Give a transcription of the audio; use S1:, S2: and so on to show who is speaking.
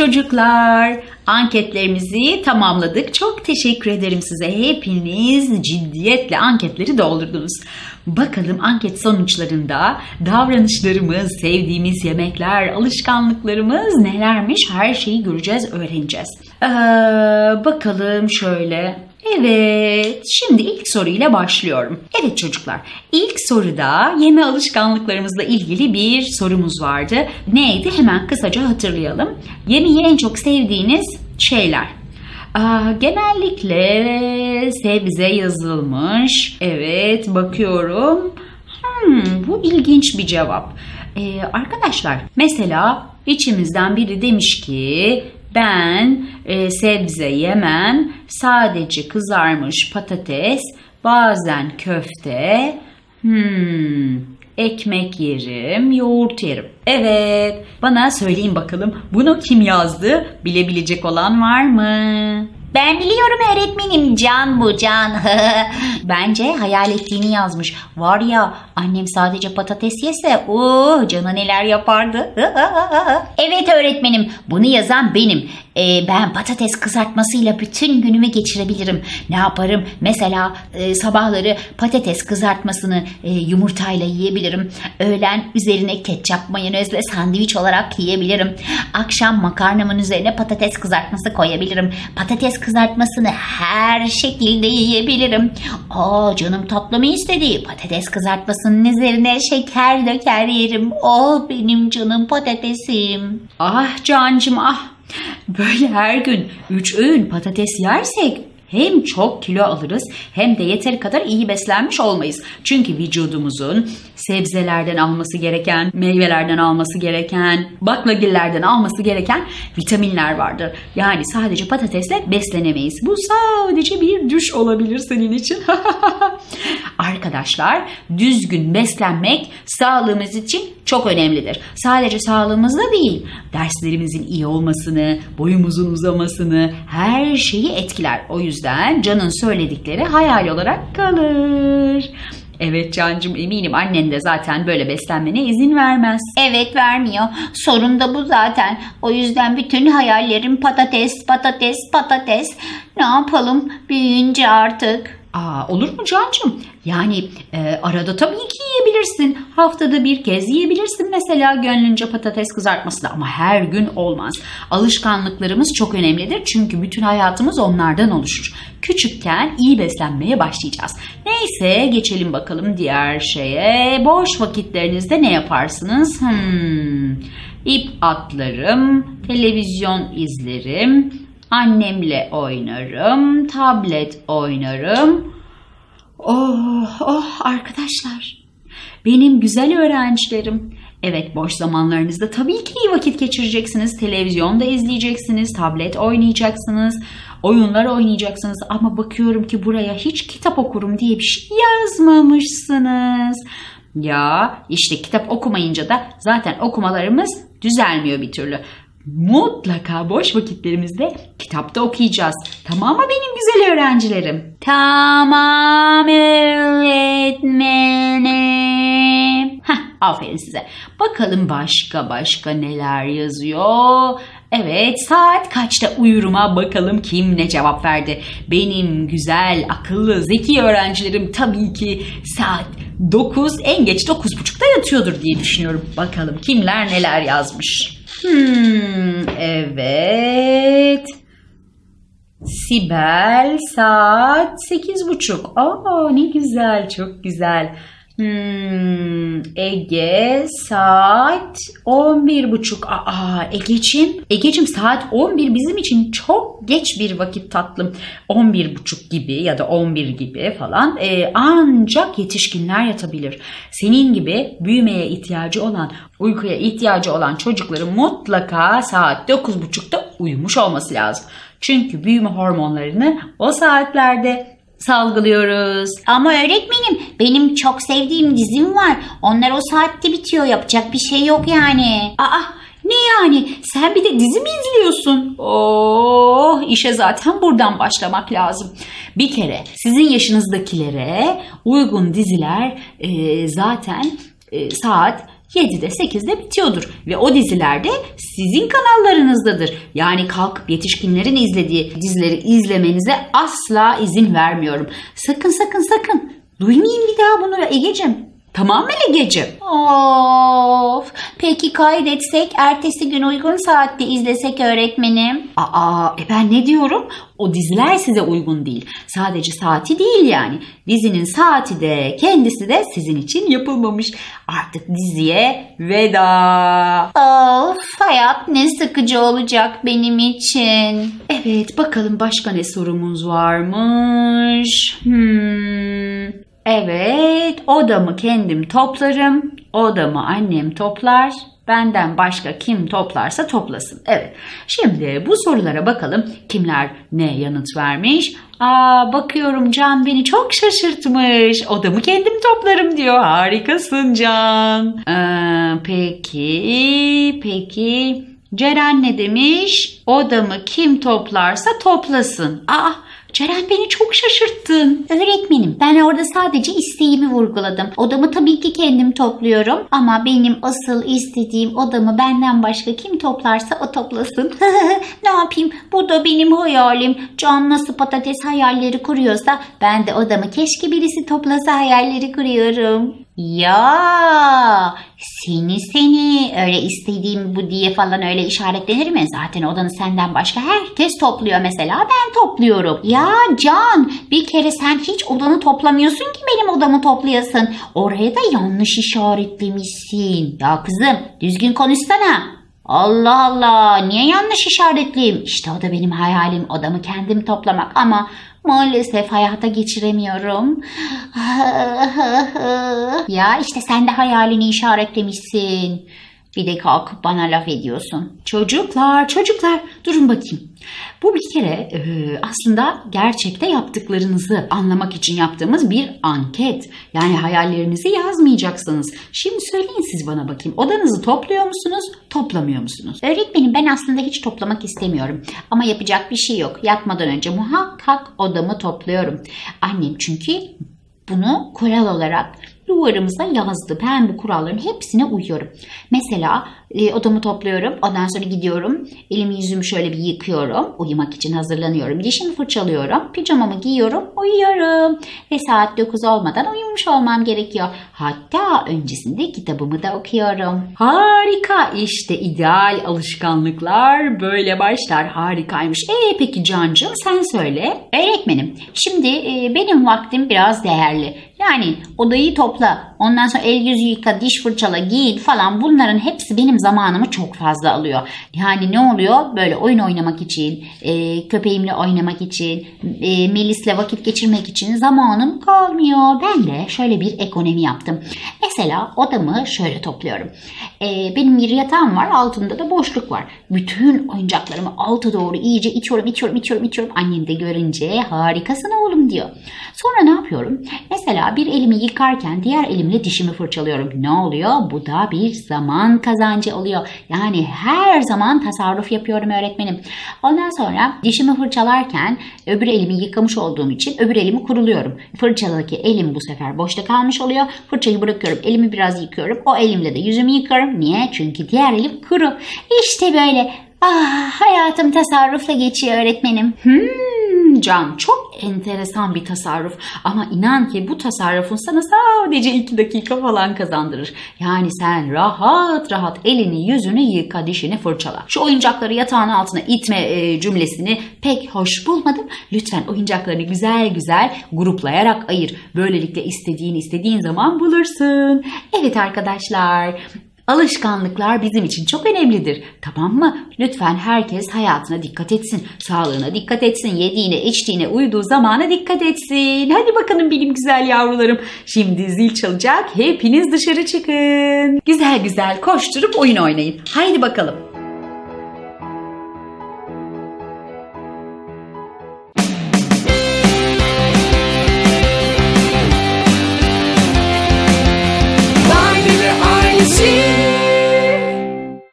S1: çocuklar. Anketlerimizi tamamladık. Çok teşekkür ederim size. Hepiniz ciddiyetle anketleri doldurdunuz. Bakalım anket sonuçlarında davranışlarımız, sevdiğimiz yemekler, alışkanlıklarımız nelermiş her şeyi göreceğiz, öğreneceğiz. Ee, bakalım şöyle. Evet, şimdi ilk soruyla başlıyorum. Evet çocuklar, ilk soruda yeme alışkanlıklarımızla ilgili bir sorumuz vardı. Neydi? Hemen kısaca hatırlayalım. Yemeği en çok sevdiğiniz şeyler. Aa, genellikle sebze yazılmış. Evet, bakıyorum. Hmm, bu ilginç bir cevap. Ee, arkadaşlar, mesela içimizden biri demiş ki ben e, sebze yemem, sadece kızarmış patates, bazen köfte, hmm, ekmek yerim, yoğurt yerim. Evet, bana söyleyin bakalım bunu kim yazdı? Bilebilecek olan var mı?
S2: Ben biliyorum öğretmenim Can bu Can.
S1: Bence hayal ettiğini yazmış.
S2: Var ya annem sadece patates yese ooo Can'a neler yapardı. evet öğretmenim bunu yazan benim. Ee, ben patates kızartmasıyla bütün günümü geçirebilirim. Ne yaparım? Mesela e, sabahları patates kızartmasını e, yumurtayla yiyebilirim. Öğlen üzerine ketçap mayonezle sandviç olarak yiyebilirim. Akşam makarnamın üzerine patates kızartması koyabilirim. Patates kızartmasını her şekilde yiyebilirim. Aa canım tatlı mı istedi? Patates kızartmasının üzerine şeker döker yerim. O benim canım patatesim.
S1: Ah Cancım ah. Böyle her gün 3 öğün patates yersek hem çok kilo alırız hem de yeteri kadar iyi beslenmiş olmayız. Çünkü vücudumuzun sebzelerden alması gereken, meyvelerden alması gereken, baklagillerden alması gereken vitaminler vardır. Yani sadece patatesle beslenemeyiz. Bu sadece bir düş olabilir senin için. Arkadaşlar düzgün beslenmek sağlığımız için çok önemlidir. Sadece sağlığımızda değil, derslerimizin iyi olmasını, boyumuzun uzamasını, her şeyi etkiler. O yüzden Can'ın söyledikleri hayal olarak kalır. Evet Cancım eminim annen de zaten böyle beslenmene izin vermez.
S2: Evet vermiyor. Sorun da bu zaten. O yüzden bütün hayallerim patates, patates, patates. Ne yapalım büyüyünce artık.
S1: Aa, olur mu Cancım? Yani e, arada tabii ki yiyebilirsin. Haftada bir kez yiyebilirsin mesela gönlünce patates kızartması da ama her gün olmaz. Alışkanlıklarımız çok önemlidir çünkü bütün hayatımız onlardan oluşur. Küçükken iyi beslenmeye başlayacağız. Neyse geçelim bakalım diğer şeye. Boş vakitlerinizde ne yaparsınız? Hmm, ip atlarım, televizyon izlerim, annemle oynarım, tablet oynarım. Oh, oh arkadaşlar. Benim güzel öğrencilerim. Evet boş zamanlarınızda tabii ki iyi vakit geçireceksiniz. Televizyonda izleyeceksiniz, tablet oynayacaksınız, oyunlar oynayacaksınız. Ama bakıyorum ki buraya hiç kitap okurum diye bir şey yazmamışsınız. Ya işte kitap okumayınca da zaten okumalarımız düzelmiyor bir türlü. Mutlaka boş vakitlerimizde kitapta okuyacağız. Tamam mı benim güzel öğrencilerim?
S2: Tamam öğretmenim.
S1: Heh, aferin size. Bakalım başka başka neler yazıyor. Evet saat kaçta uyuruma bakalım kim ne cevap verdi. Benim güzel, akıllı, zeki öğrencilerim tabii ki saat 9 en geç 9.30'da yatıyordur diye düşünüyorum. Bakalım kimler neler yazmış. Hmm, evet. Sibel saat sekiz buçuk. Aa ne güzel, çok güzel. Hmm, Ege saat on bir buçuk. Aa Egeciğim, Egeciğim saat 11 bizim için çok geç bir vakit tatlım. 11 buçuk gibi ya da 11 gibi falan Ee, ancak yetişkinler yatabilir. Senin gibi büyümeye ihtiyacı olan, uykuya ihtiyacı olan çocukların mutlaka saat 9.30'da uyumuş olması lazım. Çünkü büyüme hormonlarını o saatlerde salgılıyoruz.
S2: Ama öğretmenim benim çok sevdiğim dizim var. Onlar o saatte bitiyor. Yapacak bir şey yok yani.
S1: Aa ne yani sen bir de dizi mi izliyorsun? Oh işe zaten buradan başlamak lazım. Bir kere sizin yaşınızdakilere uygun diziler e, zaten e, saat
S3: 7'de 8'de bitiyordur. Ve o diziler de sizin kanallarınızdadır. Yani kalkıp yetişkinlerin izlediği dizileri izlemenize asla izin vermiyorum. Sakın sakın sakın. Duymayayım bir daha bunu Egeciğim. Tamam mı Egeciğim?
S1: Of. Peki kaydetsek ertesi gün uygun saatte izlesek öğretmenim.
S3: Aa, e ben ne diyorum? O diziler size uygun değil. Sadece saati değil yani. Dizinin saati de kendisi de sizin için yapılmamış. Artık diziye veda.
S1: Of hayat ne sıkıcı olacak benim için.
S3: Evet bakalım başka ne sorumuz varmış. Hmm. Evet odamı kendim toplarım. Odamı annem toplar. Benden başka kim toplarsa toplasın. Evet. Şimdi bu sorulara bakalım kimler ne yanıt vermiş. Aa bakıyorum Can beni çok şaşırtmış. Odamı kendim toplarım diyor. Harikasın Can. Ee, peki peki Ceren ne demiş? Odamı kim toplarsa toplasın. Aa Ceren beni çok şaşırttın.
S1: Öğretmenim ben orada sadece isteğimi vurguladım. Odamı tabii ki kendim topluyorum ama benim asıl istediğim odamı benden başka kim toplarsa o toplasın. ne yapayım bu da benim hayalim. Can nasıl patates hayalleri kuruyorsa ben de odamı keşke birisi toplasa hayalleri kuruyorum. Ya seni seni öyle istediğim bu diye falan öyle işaretlenir mi? Zaten odanı senden başka herkes topluyor mesela ben topluyorum. Ya Can bir kere sen hiç odanı toplamıyorsun ki benim odamı toplayasın. Oraya da yanlış işaretlemişsin. Ya kızım düzgün konuşsana. Allah Allah niye yanlış işaretliyim? İşte o da benim hayalim odamı kendim toplamak ama maalesef hayata geçiremiyorum. ya işte sen de hayalini işaretlemişsin. Bir de kalkıp bana laf ediyorsun.
S3: Çocuklar, çocuklar durun bakayım. Bu bir kere e, aslında gerçekte yaptıklarınızı anlamak için yaptığımız bir anket. Yani hayallerinizi yazmayacaksınız. Şimdi söyleyin siz bana bakayım. Odanızı topluyor musunuz, toplamıyor musunuz?
S1: Öğretmenim ben aslında hiç toplamak istemiyorum. Ama yapacak bir şey yok. Yatmadan önce muhakkak odamı topluyorum. Annem çünkü bunu kural olarak duvarımıza yazdı. Ben bu kuralların hepsine uyuyorum. Mesela e, odamı topluyorum. Ondan sonra gidiyorum. Elimi yüzümü şöyle bir yıkıyorum. Uyumak için hazırlanıyorum. Dişimi fırçalıyorum. Pijamamı giyiyorum. Uyuyorum. Ve saat 9 olmadan uyumuş olmam gerekiyor. Hatta öncesinde kitabımı da okuyorum.
S3: Harika. İşte ideal alışkanlıklar böyle başlar. Harikaymış. E peki Cancığım sen söyle.
S1: Öğretmenim, şimdi e, benim vaktim biraz değerli. Yani odayı topla, ondan sonra el yüzü yıka, diş fırçala, giyin falan bunların hepsi benim zamanımı çok fazla alıyor. Yani ne oluyor? Böyle oyun oynamak için, e, köpeğimle oynamak için, e, Melis'le vakit geçirmek için zamanım kalmıyor. Ben de şöyle bir ekonomi yaptım. Mesela odamı şöyle topluyorum. E, benim bir yatağım var, altında da boşluk var. Bütün oyuncaklarımı alta doğru iyice itiyorum, itiyorum, itiyorum, itiyorum. Annem de görünce harikasın oğlum diyor. Sonra ne yapıyorum? Mesela bir elimi yıkarken diğer elimle dişimi fırçalıyorum. Ne oluyor? Bu da bir zaman kazancı oluyor. Yani her zaman tasarruf yapıyorum öğretmenim. Ondan sonra dişimi fırçalarken öbür elimi yıkamış olduğum için öbür elimi kuruluyorum. Fırçadaki elim bu sefer boşta kalmış oluyor. Fırçayı bırakıyorum. Elimi biraz yıkıyorum. O elimle de yüzümü yıkarım. Niye? Çünkü diğer elim kuru. İşte böyle. Ah, hayatım tasarrufla geçiyor öğretmenim.
S3: Hmm, Can çok enteresan bir tasarruf ama inan ki bu tasarrufun sana sadece 2 dakika falan kazandırır. Yani sen rahat rahat elini yüzünü yıka dişini fırçala. Şu oyuncakları yatağın altına itme e, cümlesini pek hoş bulmadım. Lütfen oyuncaklarını güzel güzel gruplayarak ayır. Böylelikle istediğin istediğin zaman bulursun. Evet arkadaşlar Alışkanlıklar bizim için çok önemlidir. Tamam mı? Lütfen herkes hayatına dikkat etsin. Sağlığına dikkat etsin. Yediğine, içtiğine, uyuduğu zamana dikkat etsin. Hadi bakalım benim güzel yavrularım. Şimdi zil çalacak. Hepiniz dışarı çıkın. Güzel güzel koşturup oyun oynayın. Haydi bakalım.